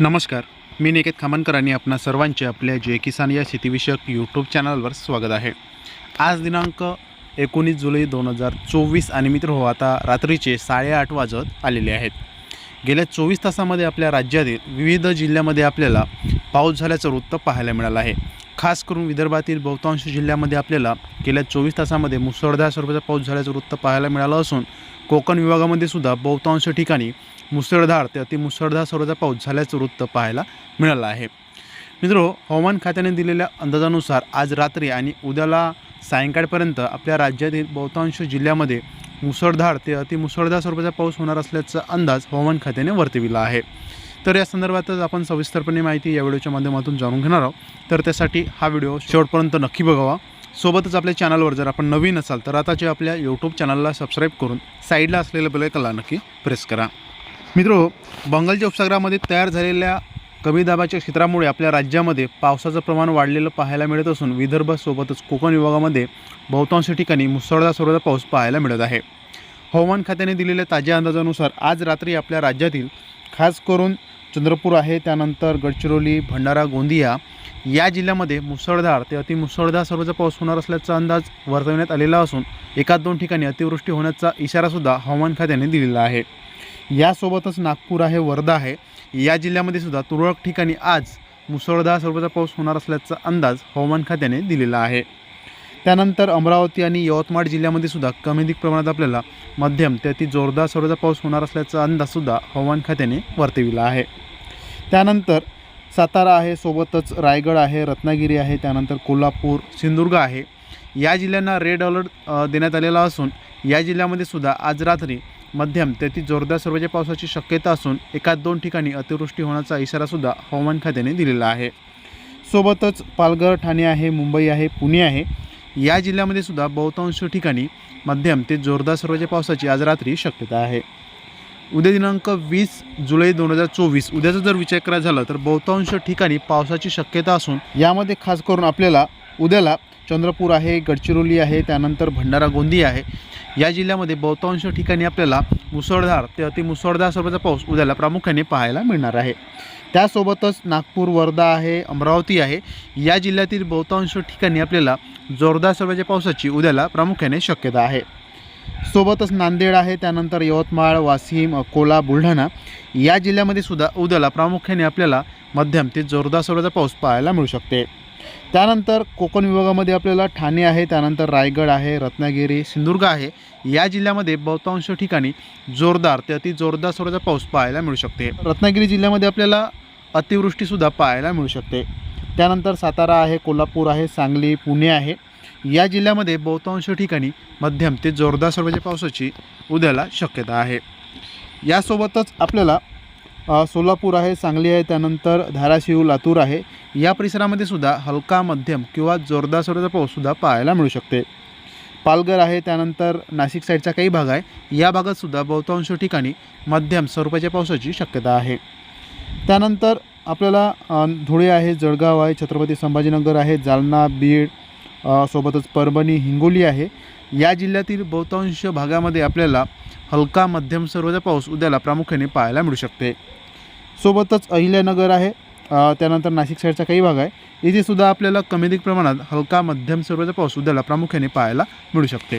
नमस्कार मी निकेत खामनकर आणि आपणा सर्वांचे आपल्या जय किसान या शेतीविषयक यूट्यूब चॅनलवर स्वागत आहे. आज दिनांक एकोणीस जुलै दोन हजार चोवीस आणि मित्र हो आता रात्रीचे साडेआठ वाजत आलेले आहेत. गेल्या चोवीस तासामध्ये आपल्या राज्यातील विविध जिल्ह्यामध्ये आपल्याला पाऊस झाल्याचं वृत्त पाहायला मिळालं आहे. खास करून विदर्भातील बहुतांश जिल्ह्यामध्ये आपल्याला गेल्या चोवीस तासामध्ये मुसळधार स्वरूपाचा पाऊस झाल्याचं वृत्त पाहायला मिळालं असून कोकण विभागामध्ये सुद्धा बहुतांश ठिकाणी मुसळधार ते अतिमुसळधार स्वरूपाचा पाऊस झाल्याचं वृत्त पाहायला मिळालं आहे. मित्रो हवामान खात्याने दिलेल्या अंदाजानुसार आज रात्री आणि उद्याला सायंकाळपर्यंत आपल्या राज्यातील बहुतांश जिल्ह्यामध्ये मुसळधार ते अतिमुसळधार स्वरूपाचा पाऊस होणार असल्याचा अंदाज हवामान खात्याने वर्तविला आहे. तर या संदर्भातच आपण सविस्तरपणे माहिती या व्हिडिओच्या माध्यमातून जाणून घेणार आहोत. तर त्यासाठी हा व्हिडिओ शेवटपर्यंत नक्की बघावा. सोबतच आपल्या चॅनलवर जर आपण नवीन असाल तर आताचे आपल्या यूट्यूब चॅनलला सबस्क्राईब करून साईडला असलेलं बेलायकनला नक्की प्रेस करा. मित्रो बंगालच्या उपसागरामध्ये तयार झालेल्या कमी दाबाच्या क्षेत्रामुळे आपल्या राज्यामध्ये पावसाचं प्रमाण वाढलेलं पाहायला मिळत असून विदर्भासोबतच कोकण विभागामध्ये बहुतांश ठिकाणी मुसळधार स्वरूपाचा पाऊस पाहायला मिळत आहे. हवामान खात्याने दिलेल्या ताज्या अंदाजानुसार आज रात्री आपल्या राज्यातील खास करून चंद्रपूर आहे त्यानंतर गडचिरोली भंडारा गोंदिया या जिल्ह्यामध्ये मुसळधार ते अतिमुसळधार सर्वचा पाऊस होणार असल्याचा अंदाज वर्तवण्यात आलेला असून एकाच दोन ठिकाणी अतिवृष्टी होण्याचा इशारासुद्धा हवामान खात्याने दिलेला आहे. यासोबतच नागपूर आहे वर्धा आहे या जिल्ह्यामध्ये सुद्धा तुरळक ठिकाणी आज मुसळधार सर्वचा पाऊस होणार असल्याचा अंदाज हवामान खात्याने दिलेला आहे. त्यानंतर अमरावती आणि यवतमाळ जिल्ह्यामध्ये सुद्धा कमी अधिक प्रमाणात आपल्याला मध्यम ते अति जोरदार स्वरूपाचा पाऊस होणार असल्याचा अंदाजसुद्धा हवामान खात्याने वर्तविला आहे. त्यानंतर सातारा आहे सोबतच रायगड आहे रत्नागिरी आहे त्यानंतर कोल्हापूर सिंधुदुर्ग आहे. या जिल्ह्यांना रेड अलर्ट देण्यात आलेला असून या जिल्ह्यामध्ये सुद्धा आज रात्री मध्यम ते अति जोरदार स्वरूपाच्या पावसाची शक्यता असून एकाच दोन ठिकाणी अतिवृष्टी होण्याचा इशारासुद्धा हवामान खात्याने दिलेला आहे. सोबतच पालघर ठाणे आहे मुंबई आहे पुणे आहे. या जिल्ह्यामध्ये सुद्धा बहुतांश ठिकाणी मध्यम ते जोरदार स्वरूपाच्या पावसाची आज रात्री शक्यता आहे. उद्या दिनांक वीस जुलै दोन हजार चोवीस उद्याचा जर विचार करायचा झाला तर बहुतांश ठिकाणी पावसाची शक्यता असून यामध्ये खास करून आपल्याला उद्याला चंद्रपूर आहे गडचिरोली आहे त्यानंतर भंडारा गोंदिया आहे. या जिल्ह्यामध्ये बहुतांश ठिकाणी आपल्याला मुसळधार ते अतिमुसळधार स्वरूपाचा पाऊस उद्याला प्रामुख्याने पाहायला मिळणार आहे. त्यासोबतच नागपूर वर्धा आहे अमरावती आहे. या जिल्ह्यातील बहुतांश ठिकाणी आपल्याला जोरदार स्वरूपाच्या पावसाची उद्याला प्रामुख्याने शक्यता आहे. सोबतच नांदेड आहे त्यानंतर यवतमाळ वाशिम अकोला बुलढाणा या जिल्ह्यामध्ये सुद्धा उद्याला प्रामुख्याने आपल्याला मध्यम ते जोरदार स्वरूपाचा पाऊस पाहायला मिळू शकते. त्यानंतर कोकण विभागामध्ये आपल्याला ठाणे आहे त्यानंतर रायगड आहे रत्नागिरी सिंधुदुर्ग आहे. या जिल्ह्यामध्ये बहुतांश ठिकाणी जोरदार ते अति जोरदार स्वरूपाचा पाऊस पाहायला मिळू शकते. रत्नागिरी जिल्ह्यामध्ये आपल्याला अतिवृष्टीसुद्धा पाहायला मिळू शकते. त्यानंतर सातारा आहे कोल्हापूर आहे सांगली पुणे आहे. या जिल्ह्यामध्ये बहुतांश ठिकाणी मध्यम ते जोरदार स्वरूपाच्या पावसाची उद्याला शक्यता आहे. यासोबतच आपल्याला सोलापूर आहे सांगली आहे त्यानंतर धाराशिव लातूर आहे. या परिसरामध्ये सुद्धा हलका मध्यम किंवा जोरदार स्वरूपाचा पाऊससुद्धा पाहायला मिळू शकते. पालघर आहे त्यानंतर नाशिक साईडचा काही भाग आहे. या भागातसुद्धा बहुतांश ठिकाणी मध्यम स्वरूपाच्या पावसाची शक्यता आहे. त्यानंतर आपल्याला धुळे आहे जळगाव आहे छत्रपती संभाजीनगर आहे जालना बीड सोबतच परभणी हिंगोली आहे. या जिल्ह्यातील बहुतांश भागामध्ये आपल्याला हलका मध्यम स्वरूपाचा पाऊस उद्याला प्रामुख्याने पाहायला मिळू शकते. सोबतच अहिल्यानगर आहे त्यानंतर नाशिक साईडचा काही भाग आहे. इथे सुद्धा आपल्याला कमी अधिक प्रमाणात हलका मध्यम स्वरूपाचा पाऊस उद्याला प्रामुख्याने पाहायला मिळू शकते.